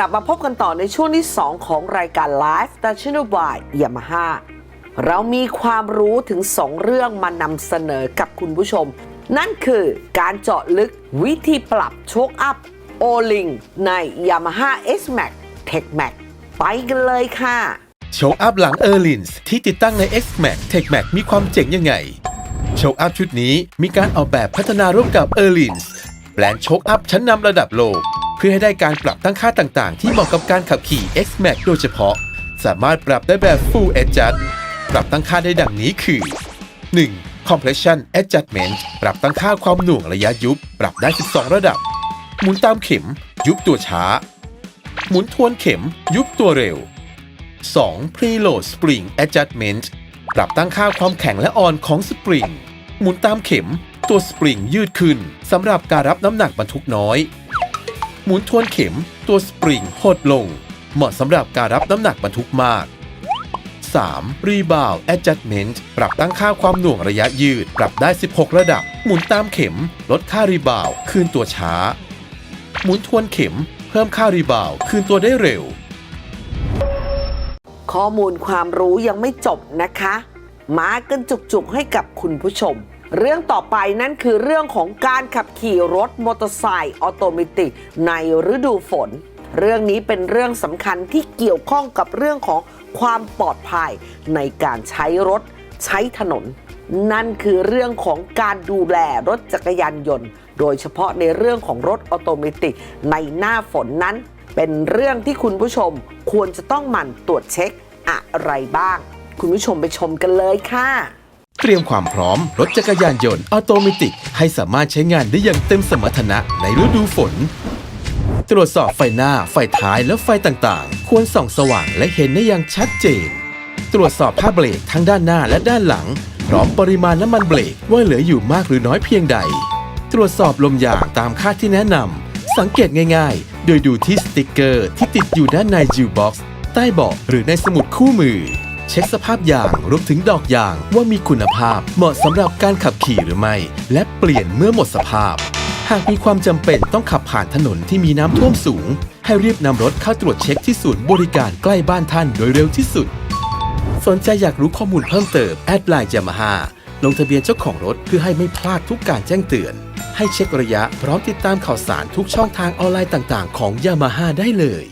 ลับมาพบกันต่อในช่วงที่ 2 ของรายการ Live s t a t i o n by Yamaha เรามีความรู้ถึง 2 เรื่องมานำเสนอกับคุณผู้ชม นั่นคือการเจาะลึกวิธีปรับโชคอัพโอลิงใน Yamaha S Max Tech Max ไปกันเลยค่ะ โชว์อัพหลังเออร์ลินส์ที่ติดตั้งใน X-Max Tech Max มีความเจ๋งยังไง โชว์อัพชุดนี้มีการออกแบบพัฒนาร่วมกับเออร์ลินส์แบรนด์โชว์อัพชั้นนำระดับโลก เพื่อให้ได้การปรับตั้งค่าต่างๆ ที่เหมาะกับการขับขี่ X-Max โดยเฉพาะ สามารถปรับได้แบบ Full Adjust ปรับตั้งค่าได้ดังนี้คือ 1. Compression Adjustment ปรับตั้งค่าความหน่วงระยะยุบ ปรับได้ 12 ระดับ หมุนตามเข็ม ยุบตัวช้า หมุนทวนเข็ม ยุบตัวเร็ว 2. Preload Spring Adjustment ปรับตั้งค่าความแข็งและอ่อนของสปริง หมุนตามเข็ม ตัวสปริงยืดขึ้นสำหรับการรับน้ำหนักบรรทุกน้อย หมุนทวนเข็ม ตัวสปริงหดลง เหมาะสำหรับการรับน้ำหนักบรรทุกมาก 3. Rebound Adjustment ปรับตั้งค่าความหน่วงระยะยืด ปรับได้ 16 ระดับ หมุนตามเข็ม ลดค่ารีบาวคืนตัวช้า หมุนทวนเข็ม เพิ่มค่ารีบาวคืนตัวได้เร็ว ข้อมูลความรู้ยังไม่จบนะคะ มากันจุกๆให้กับคุณผู้ชม เรื่องต่อไปนั่นคือเรื่องของการขับขี่รถมอเตอร์ไซค์ออโตเมติกในฤดูฝน เรื่องนี้เป็นเรื่องสำคัญที่เกี่ยวข้องกับเรื่องของความปลอดภัยในการใช้รถใช้ถนน นั่นคือเรื่องของการดูแลรถจักรยานยนต์ โดยเฉพาะในเรื่องของรถออโตเมติกในหน้าฝนนั้น เป็นเรื่องที่คุณผู้ชมควรจะต้องหมั่นตรวจเช็คอะไรบ้าง คุณผู้ชมไปชมกันเลยค่ะ เตรียมความพร้อม รถจักรยานยนต์ออโตเมติก ให้สามารถใช้งานได้อย่างเต็มสมรรถนะในฤดูฝน ตรวจสอบไฟหน้า ไฟท้ายและไฟต่างๆ ควรส่องสว่างและเห็นได้อย่างชัดเจน ตรวจสอบผ้าเบรกทั้งด้านหน้าและด้านหลัง พร้อมปริมาณน้ำมันเบรกว่าเหลืออยู่มากหรือน้อยเพียงใด ตรวจสอบลมยางตามค่าที่แนะนำสังเกตง่าย ๆ โดยดูที่สติกเกอร์ที่ติดอยู่ด้านในจิวบ็อกซ์ใต้เบาะหรือในสมุดคู่มือ เช็คสภาพยางรวมถึงดอกยางว่ามีคุณภาพเหมาะสำหรับการขับขี่หรือไม่ และเปลี่ยนเมื่อหมดสภาพ หากมีความจำเป็นต้องขับผ่านถนนที่มีน้ำท่วมสูง ให้รีบนำรถเข้าตรวจเช็คที่ศูนย์บริการใกล้บ้านท่านโดยเร็วที่สุด สนใจอยากรู้ข้อมูลเพิ่มเติมแอดไลน์ยามาฮ่าลงทะเบียนเจ้าของรถเพื่อให้ไม่พลาดทุกการแจ้งเตือน ให้เช็คระยะพร้อมติดตามข่าวสารทุกช่องทางออนไลน์ต่าง ๆ ของยามาฮ่าได้เลย